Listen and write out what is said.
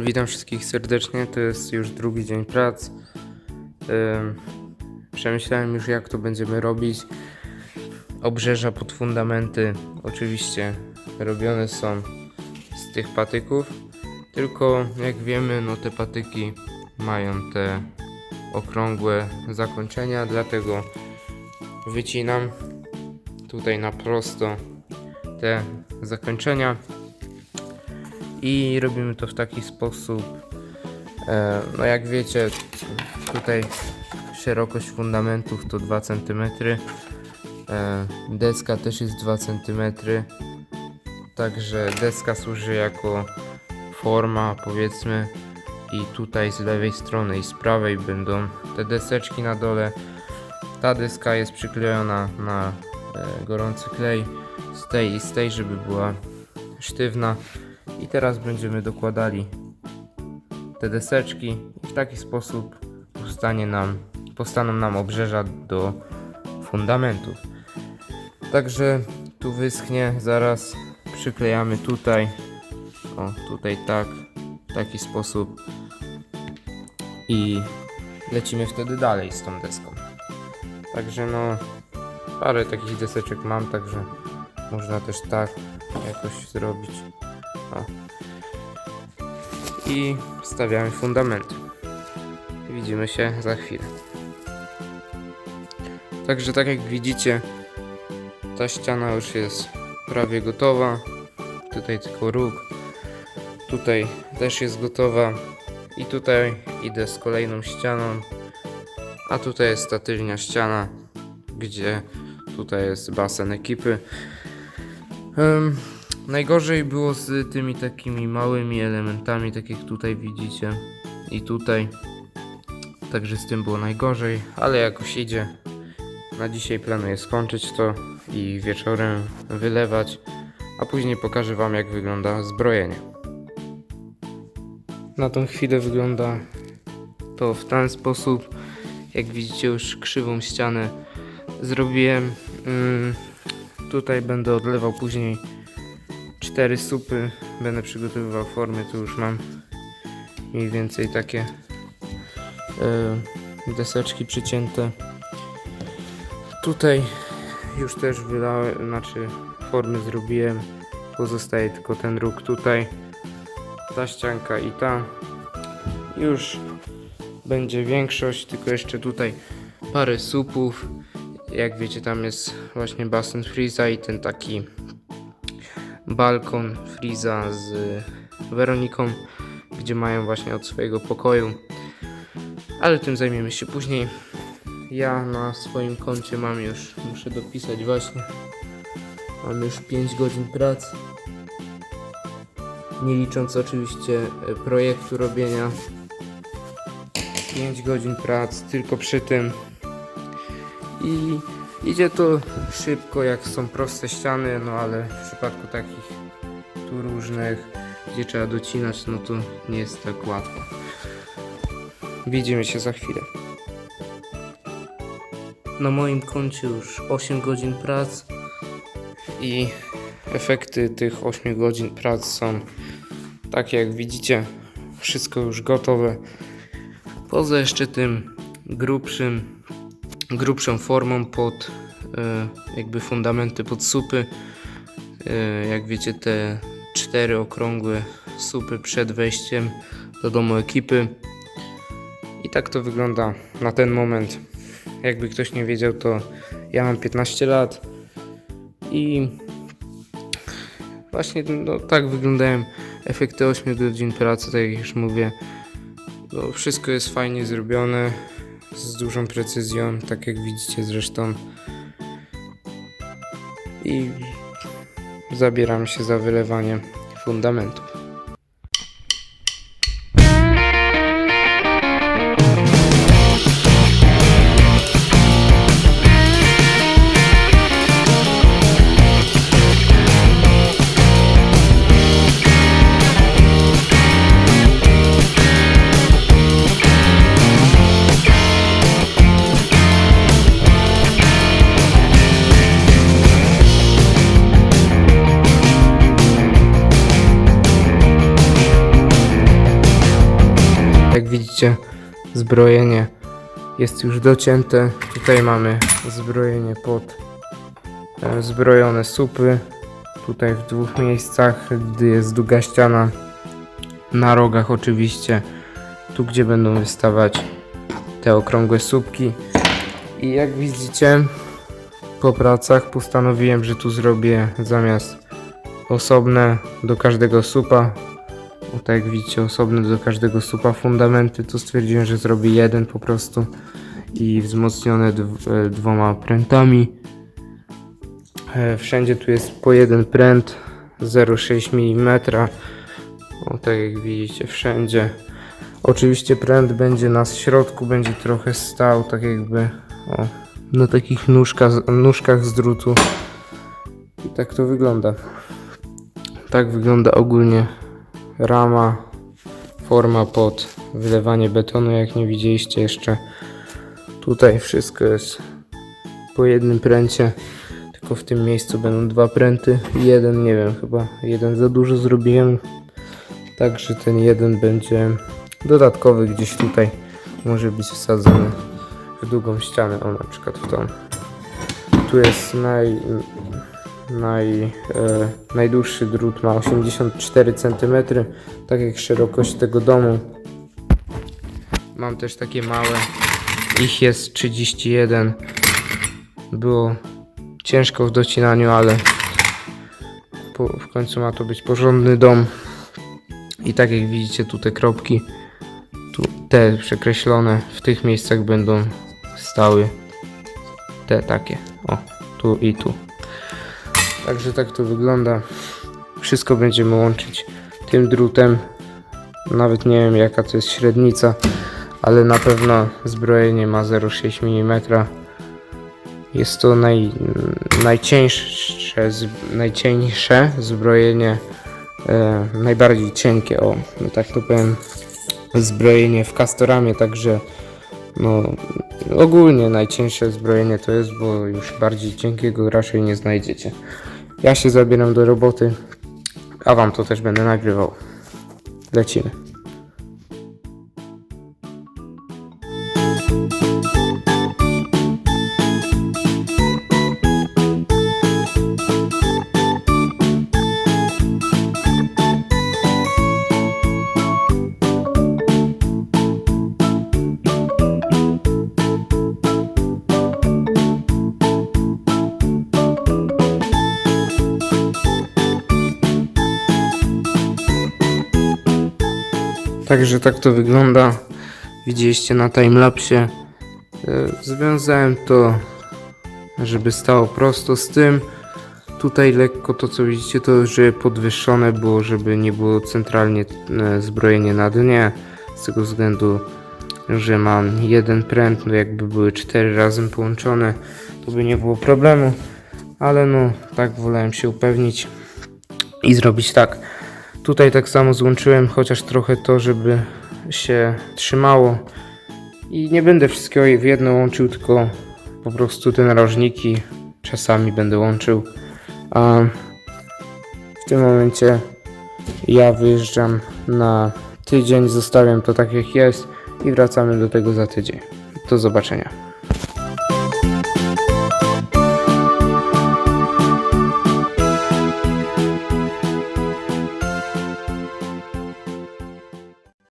Witam wszystkich serdecznie. To jest już drugi dzień prac. Przemyślałem już, jak to będziemy robić. Obrzeża pod fundamenty oczywiście robione są z tych patyków. Tylko jak wiemy, no te patyki mają te okrągłe zakończenia, dlatego wycinam tutaj na prosto te zakończenia i robimy to w taki sposób. E, no jak wiecie, tutaj szerokość fundamentów to 2 cm. E, deska też jest 2 cm. Także deska służy jako forma, powiedzmy. I tutaj z lewej strony i z prawej będą te deseczki na dole. Ta deska jest przyklejona na e, gorący klej z tej i z tej, żeby była sztywna. I teraz będziemy dokładali te deseczki i w taki sposób powstanie nam, powstaną nam obrzeża do fundamentów. Także tu wyschnie, zaraz przyklejamy tutaj, o tutaj tak, w taki sposób i lecimy wtedy dalej z tą deską. Także no, parę takich deseczek mam, także można też tak jakoś zrobić. O. I stawiamy fundament. Widzimy się za chwilę. Także tak jak widzicie, ta ściana już jest prawie gotowa. Tutaj tylko róg. Tutaj też jest gotowa. I tutaj idę z kolejną ścianą. A tutaj jest ta tylnia ściana, gdzie tutaj jest basen ekipy. Em, Najgorzej było z tymi takimi małymi elementami, tak jak tutaj widzicie i tutaj. Także z tym było najgorzej, ale jakoś idzie. Na dzisiaj planuję skończyć to i wieczorem wylewać, a później pokażę Wam jak wygląda zbrojenie. Na tą chwilę wygląda to w ten sposób. Jak widzicie już krzywą ścianę zrobiłem. Mm, tutaj będę odlewał później cztery supy będę przygotowywał formy, to już mam mniej więcej takie e, deseczki przycięte. Tutaj już też wylałem, znaczy formy zrobiłem. Pozostaje tylko ten róg tutaj, ta ścianka i ta. Już będzie większość, tylko jeszcze tutaj parę supów. Jak wiecie, tam jest właśnie basen Freeza i ten taki balkon Friza z Weroniką, gdzie mają właśnie od swojego pokoju. Ale tym zajmiemy się później. Ja na swoim koncie mam już, muszę dopisać właśnie, mam już 5 godzin pracy. Nie licząc oczywiście e, projektu robienia. 5 godzin pracy tylko przy tym. I Idzie to szybko, jak są proste ściany, no ale w przypadku takich tu różnych, gdzie trzeba docinać, no to nie jest tak łatwo. Widzimy się za chwilę. Na moim koncie już 8 godzin prac i efekty tych 8 godzin prac są takie jak widzicie, wszystko już gotowe. Poza jeszcze tym grubszym grubszą formą pod e, jakby fundamenty pod supy. E, jak wiecie, te cztery okrągłe supy przed wejściem do domu ekipy. I tak to wygląda na ten moment. Jakby ktoś nie wiedział, to ja mam 15 lat i właśnie no, tak wyglądają efekty 8 godzin pracy, tak jak już mówię. No, wszystko jest fajnie zrobione z dużą precyzją, tak jak widzicie zresztą. I zabieram się za wylewanie fundamentów. Zbrojenie jest już docięte. Tutaj mamy zbrojenie pod e, zbrojone supy. Tutaj w dwóch miejscach, gdy jest długa ściana. Na rogach oczywiście. Tu gdzie będą wystawać te okrągłe słupki. I jak widzicie, po pracach postanowiłem, że tu zrobię zamiast osobne do każdego supa, tak jak widzicie, osobne do każdego supa fundamenty, to stwierdziłem, że zrobię jeden po prostu i wzmocnione e, dwoma prętami. E, Wszędzie tu jest po jeden pręt 0,6 mm. O, tak jak widzicie, wszędzie. Oczywiście pręt będzie na środku, będzie trochę stał, tak jakby o, na takich nóżkach, nóżkach z drutu. I tak to wygląda. Tak wygląda ogólnie rama, forma pod wylewanie betonu, jak nie widzieliście jeszcze. Tutaj wszystko jest po jednym pręcie, tylko w tym miejscu będą dwa pręty. Jeden, nie wiem, chyba jeden za dużo zrobiłem. Także ten jeden będzie dodatkowy gdzieś tutaj. Może być wsadzony w długą ścianę, o na przykład w tą. Tu jest naj, naj, e, najdłuższy drut, ma 84 cm, tak jak szerokość tego domu. Mam też takie małe, ich jest 31. Było ciężko w docinaniu, ale po, w końcu ma to być porządny dom. I tak jak widzicie tu te kropki, tu te przekreślone w tych miejscach będą stały te takie, o, tu i tu. Także tak to wygląda. Wszystko będziemy łączyć tym drutem. Nawet nie wiem jaka to jest średnica, ale na pewno zbrojenie ma 0,6 mm. Jest to naj, najcieńsze, najcieńsze zbrojenie, e, najbardziej cienkie, o, no tak to powiem, zbrojenie w Castoramie, także no ogólnie najcięższe zbrojenie to jest, bo już bardziej cienkiego raczej nie znajdziecie. Ja się zabieram do roboty, a wam to też będę nagrywał. Lecimy. Także tak to wygląda. Widzieliście na timelapsie. E, Związałem to, żeby stało prosto z tym. Tutaj lekko to co widzicie to, że podwyższone było, żeby nie było centralnie e, zbrojenie na dnie. Z tego względu, że mam jeden pręt, no jakby były cztery razem połączone, to by nie było problemu. Ale no, tak wolałem się upewnić i zrobić tak. Tutaj tak samo złączyłem, chociaż trochę to, żeby się trzymało. I nie będę wszystkiego w jedno łączył, tylko po prostu te narożniki czasami będę łączył. A w tym momencie ja wyjeżdżam na tydzień, zostawiam to tak jak jest i wracamy do tego za tydzień. Do zobaczenia.